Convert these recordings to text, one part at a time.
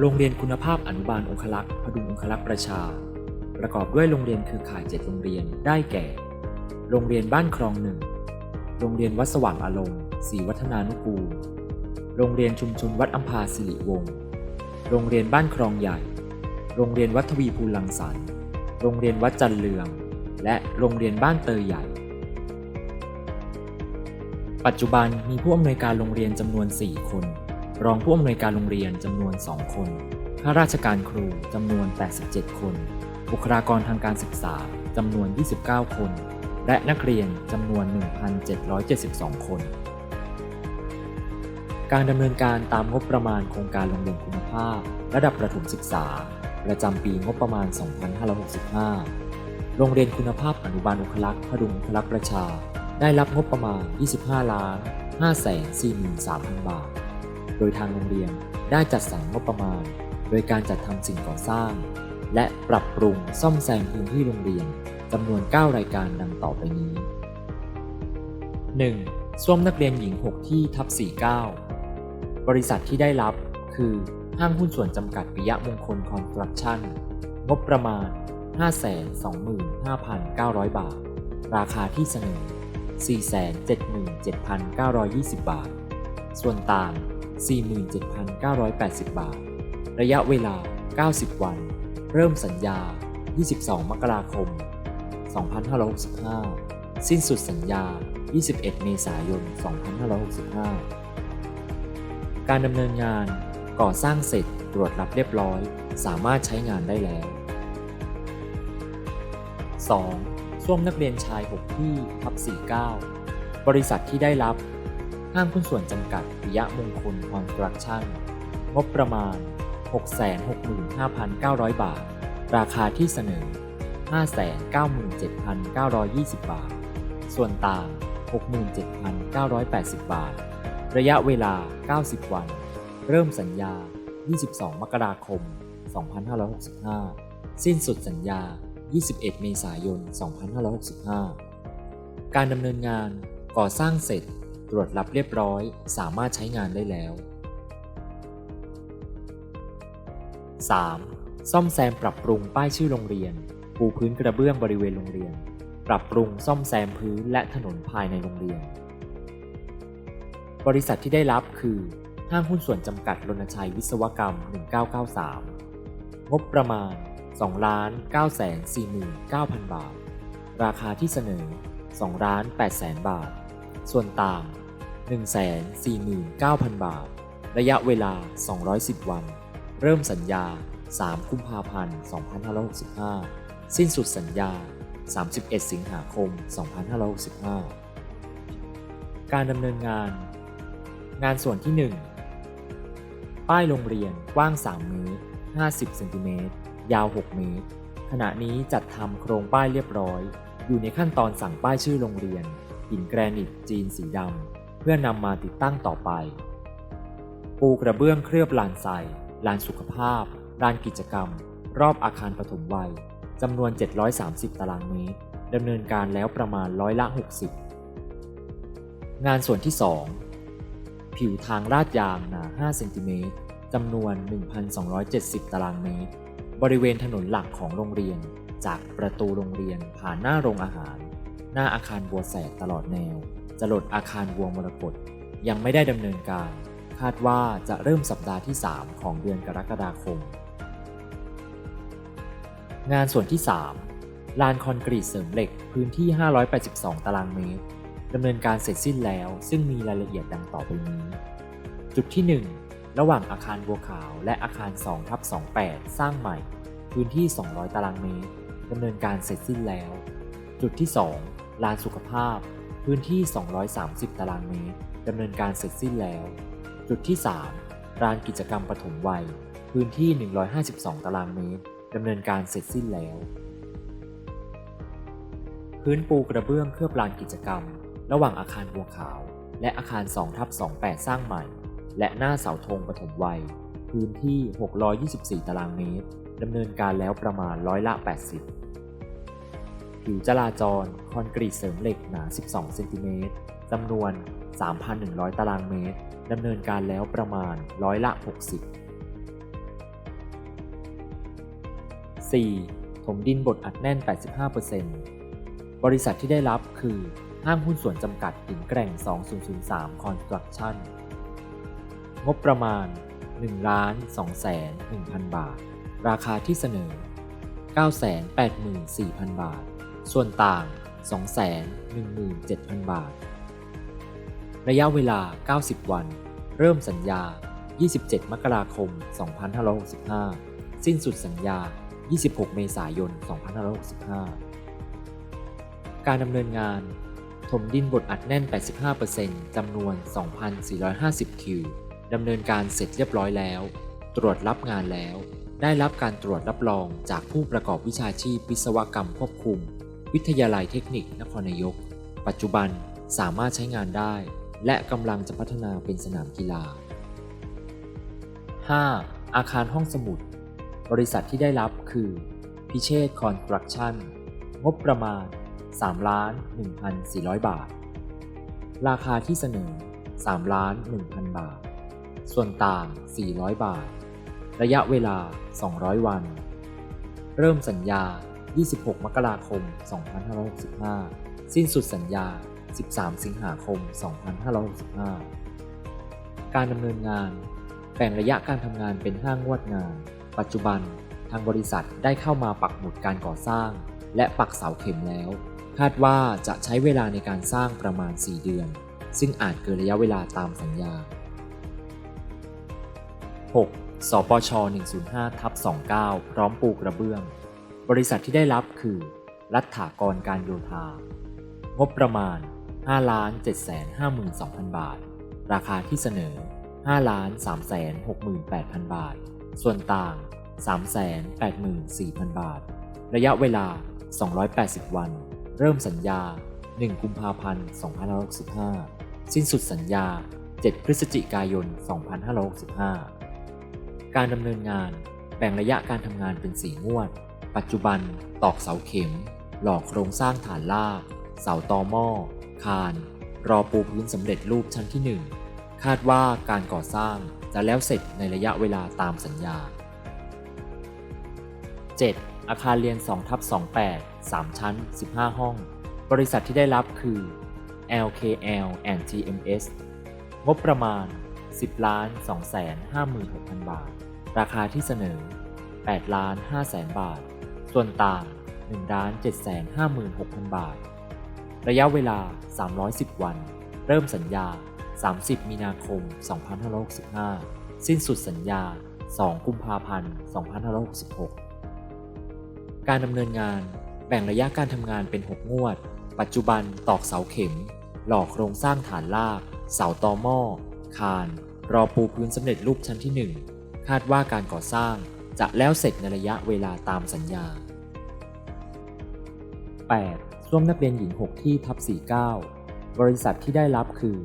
โรงเรียนคุณภาพอนุบาลองคลักษ์พดุงองคลักษ์ประชา ประกอบด้วยโรงเรียนเครือข่าย 7 โรงเรียนได้แก่ โรงเรียนบ้านคลองหนึ่ง โรงเรียนวัดสว่างอารมณ์ศรีวัฒนานุกูล โรงเรียนชุมชนวัดอัมพาสิริวงศ์ โรงเรียนบ้านคลองใหญ่ โรงเรียนวัดทวีภูลังสรรค์ โรงเรียนวัดจันเลือง และโรงเรียนบ้านเตยใหญ่ ปัจจุบันมีผู้อำนวยการโรงเรียนจำนวน 4 คน รองผู้อำนวยการโรงเรียนจำนวน 2 คน ข้าราชการครูจำนวน 87 คน บุคลากรทางการศึกษาจำนวน 29 คน และนักเรียนจำนวน 1,772 คน การดำเนินการตามงบประมาณโครงการโรงเรียนคุณภาพ ระดับประถมศึกษา ประจำปีงบประมาณ 2565 โรงเรียนคุณภาพอนุบาลอุคลักษ์พดุงอุคลักษ์ประชา ได้รับงบประมาณ 25 ล้าน5 4 3 0 0 0 บาท โดยทางโรงเรียนได้จัดสรรงบประมาณ โดยการจัดทำสิ่งก่อสร้าง และปรับปรุงซ่อมแซมพื้นที่โรงเรียนจำนวน 9 รายการดังต่อไปนี้ 1. ส้วมนักเรียนหญิง 6 ที่ทับ49 บริษัทที่ได้รับคือห้างหุ้นส่วนจำกัดปิยะมงคลคอนสตรักชั่น งบประมาณ 525,900 บาท ราคาที่เสนอ 477,920 บาท ส่วนต่าง 47,980 บาท ระยะเวลา 90 วัน เริ่มสัญญา 22 มกราคม 2565 สิ้นสุดสัญญา 21 เมษายน 2565 การดำเนินงานก่อสร้างเสร็จตรวจรับเรียบร้อย สามารถใช้งานได้แล้ว 2. ส้วมนักเรียนชาย 6 ที่ทับ49 บริษัทที่ได้รับ ห้างหุ้นส่วนจำกัดปิยะมงคลคอนสตรักชั่น งบประมาณ 665,900 บาท ราคาที่เสนอ 597,920 บาท ส่วนต่าง 67,980 บาท ระยะเวลา 90 วัน เริ่มสัญญา 22 มกราคม 2565 สิ้นสุดสัญญา 21 เมษายน 2565 การดำเนินงานก่อสร้างเสร็จ ตรวจรับเรียบร้อยสามารถใช้งานได้แล้ว 3. ซ่อมแซมปรับปรุงป้ายชื่อโรงเรียน ปูพื้นกระเบื้องบริเวณโรงเรียน ปรับปรุงซ่อมแซมพื้นและถนนภายในโรงเรียน บริษัทที่ได้รับคือ ห้างหุ้นส่วนจำกัดรณชัยวิศวกรรม 1993 งบประมาณ 2 9 4 9 0 0 0 บาท ราคาที่เสนอ 2 8 0 0 0 0บาท ส่วนต่าง 149,000 บาท ระยะเวลา 210 วัน เริ่มสัญญา 3 กุมภาพันธ์ 2565 สิ้นสุดสัญญา 31 สิงหาคม 2565 การดำเนินงาน งานส่วนที่ 1 ป้ายโรงเรียนกว้าง 3 เมตร 50 เซนติเมตร ยาว 6 เมตร ขณะนี้จัดทำโครงป้ายเรียบร้อย อยู่ในขั้นตอนสั่งป้ายชื่อโรงเรียน หินแกรนิตจีนสีดำเพื่อนำมาติดตั้งต่อไป ปูกระเบื้องเคลือบลานทรายลานสุขภาพ ลานกิจกรรม รอบอาคารปฐมวัยจำนวน 730 ตารางเมตรดำเนินการแล้วประมาณร้อยละ 60 งานส่วนที่ 2 ผิวทางลาดยางหนา 5 เซนติเมตรจำนวน 1,270 ตารางเมตร บริเวณถนนหลักของโรงเรียน จากประตูโรงเรียนผ่านหน้าโรงอาหาร หน้าอาคารบัวแสดตลอดแนว จะหลดอาคารบัวมรกตยังไม่ได้ดำเนินการ คาดว่าจะเริ่มสัปดาห์ที่ 3 ของเดือนกรกฎาคม งานส่วนที่ 3 ลานคอนกรีตเสริมเหล็กพื้นที่ 582 ตารางเมตรดำเนินการเสร็จสิ้นแล้ว ซึ่งมีรายละเอียดดังต่อไปนี้ จุดที่ 1 ระหว่างอาคารบัวขาวและอาคาร2ทับ28 สร้างใหม่ พื้นที่ 200 ตารางเมตรดำเนินการเสร็จสิ้นแล้ว จุดที่ 2 ลานสุขภาพ พื้นที่ 230 ตารางเมตรดำเนินการเสร็จสิ้นแล้ว จุดที่ 3 ลานกิจกรรมปฐมวัย พื้นที่ 152 ตารางเมตรดำเนินการเสร็จสิ้นแล้ว พื้นปูกระเบื้องเคลือบลานกิจกรรม ระหว่างอาคารบัวขาว และอาคาร2ทับ28 สร้างใหม่ และหน้าเสาธงปฐมวัย พื้นที่ 624 ตารางเมตรดำเนินการแล้วประมาณร้อยละ 80 ผิวจราจร คอนกรีตเสริมเหล็กหนา 12 เซนติเมตรจำนวน 3,100 ตารางเมตร ดำเนินการแล้วประมาณร้อยละ 60 4. ถมดินบดอัดแน่น 85%บริษัทที่ได้รับคือ ห้างหุ้นส่วนจำกัดหินแกร่ง 2003 Construction งบประมาณ 1 ล้าน2แสน1,000 บาท ราคาที่เสนอ 984,000 บาท ส่วนต่าง 217,000 บาท ระยะเวลา 90 วัน เริ่มสัญญา 27 มกราคม 2565 สิ้นสุดสัญญา 26 เมษายน 2565 การดำเนินงาน ถมดินบดอัดแน่น 85%จำนวน 2,450 คิว ดำเนินการเสร็จเรียบร้อยแล้ว ตรวจรับงานแล้ว ได้รับการตรวจรับรองจากผู้ประกอบวิชาชีพวิศวกรรมควบคุม วิทยาลัยเทคนิคนครนายก ปัจจุบันสามารถใช้งานได้ และกำลังจะพัฒนาเป็นสนามกีฬา 5. อาคารห้องสมุด บริษัทที่ได้รับคือ พิเชษคอนสตรักชั่น งบประมาณ3ล้าน1,400 บาท ราคาที่เสนอ3ล้าน1,000 บาท ส่วนต่าง 400 บาท ระยะเวลา 200 วัน เริ่มสัญญา 26 มกราคม 2565 สิ้นสุดสัญญา 13 สิงหาคม 2565 การดำเนินงาน แบ่งระยะการทำงานเป็น 5 งวดงาน ปัจจุบัน ทางบริษัทได้เข้ามาปักหมุดการก่อสร้าง และปักเสาเข็มแล้ว คาดว่าจะใช้เวลาในการสร้างประมาณ 4 เดือน ซึ่งอาจเกินระยะเวลาตามสัญญา 6. สปช 105ทับ29 พร้อมปูกระเบื้อง บริษัทที่ได้รับคือ รัฐากรการโยธา งบประมาณ 5 7 5 2 0 0 0 บาท ราคาที่เสนอ 5 3 6 8 0 0 0 บาท ส่วนต่าง 384,000 บาท ระยะเวลา 280 วัน เริ่มสัญญา 1 กุมภาพันธ์ 2565 สิ้นสุดสัญญา 7 พฤศจิกายน 2565 การดำเนินงานแบ่งระยะการทำงานเป็น 4 งวด ปัจจุบันตอกเสาเข็ม หล่อโครงสร้างฐานลากเสาตอหม้อ คาน รอปูพื้นสำเร็จรูปชั้นที่ 1 คาดว่าการก่อสร้างจะแล้วเสร็จในระยะเวลาตามสัญญา 7. อาคารเรียน2ทับ28 3 ชั้น 15 ห้อง บริษัทที่ได้รับคือ LKL and TMS งบประมาณ 10ล้าน2แสน56,000 บาท ราคาที่เสนอ8ล้าน5แสนบาท ส่วนต่าง1ล้าน7แสน56,000 บาท ระยะเวลา 310 วัน เริ่มสัญญา 30 มีนาคม 2565 สิ้นสุดสัญญา 2 กุมภาพันธ์ 2566 การดำเนินงานแบ่งระยะการทำงานเป็น 6 งวด ปัจจุบันตอกเสาเข็ม หล่อโครงสร้างฐานลาก เสาตอหม้อ คาน รอปูพื้นสำเร็จรูปชั้นที่ 1 คาดว่าการก่อสร้างจะแล้วเสร็จในระยะเวลาตามสัญญา 8. ส้วมนักเรียนหญิง 6 ที่ทับ49 บริษัทที่ได้รับคือ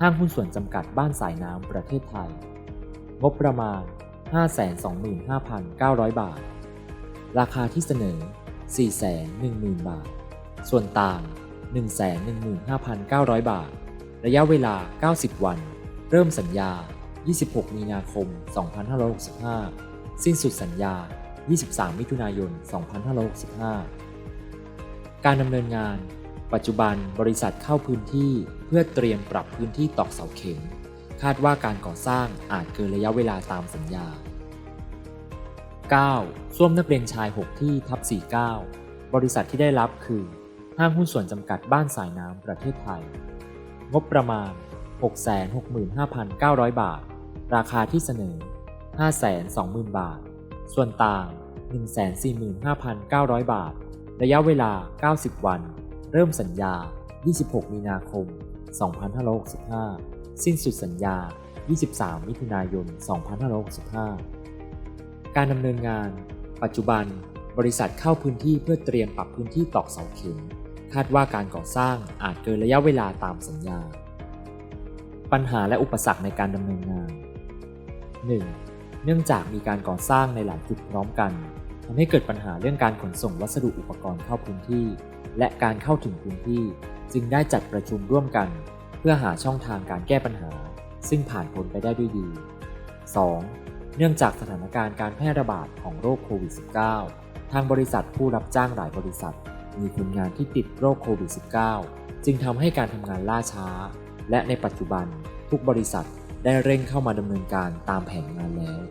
ห้างหุ้นส่วนจำกัดบ้านสายน้ำประเทศไทย งบประมาณ 525,900 บาท ราคาที่เสนอ 410,000 บาท ส่วนต่าง 115,900 บาท ระยะเวลา 90 วัน เริ่มสัญญา 26 มีนาคม 2565 สิ้นสุดสัญญา 23 มิถุนายน 2565 การดำเนินงาน ปัจจุบันบริษัทเข้าพื้นที่เพื่อเตรียมปรับพื้นที่ตอกเสาเข็ม คาดว่าการก่อสร้างอาจเกินระยะเวลาตามสัญญา 9. ส้วมนักเรียนชาย 6 ที่ทับ 49 บริษัทที่ได้รับคือ ห้างหุ้นส่วนจำกัดบ้านสายน้ำประเทศไทย งบประมาณ 665,900 บาท ราคาที่เสนอ 520,000 บาท ส่วนต่าง 145,900 บาท ระยะเวลา 90 วัน เริ่มสัญญา 26 มีนาคม 2565 สิ้นสุดสัญญา 23 มิถุนายน 2565 การดำเนินงาน ปัจจุบัน บริษัทเข้าพื้นที่เพื่อเตรียมปรับพื้นที่ตอกเสาเข็ม คาดว่าการก่อสร้างอาจเกินระยะเวลาตามสัญญา ปัญหาและอุปสรรคในการดำเนินงาน 1. เนื่องจากมีการก่อสร้างในหลายจุดพร้อมกัน ทำให้เกิดปัญหาเรื่องการขนส่งวัสดุอุปกรณ์เข้าพื้นที่ และการเข้าถึงพื้นที่ จึงได้จัดประชุมร่วมกัน เพื่อหาช่องทางการแก้ปัญหา ซึ่งผ่านพ้นไปได้ด้วยดี 2. เนื่องจากสถานการณ์การแพร่ระบาดของโรคโควิด -19 ทางบริษัทผู้รับจ้างหลายบริษัท มีคนงานที่ติดโรคโควิด -19 จึงทำให้การทำงานล่าช้า และในปัจจุบันทุกบริษัทได้เร่งเข้ามาดำเนินการตามแผนงานแล้ว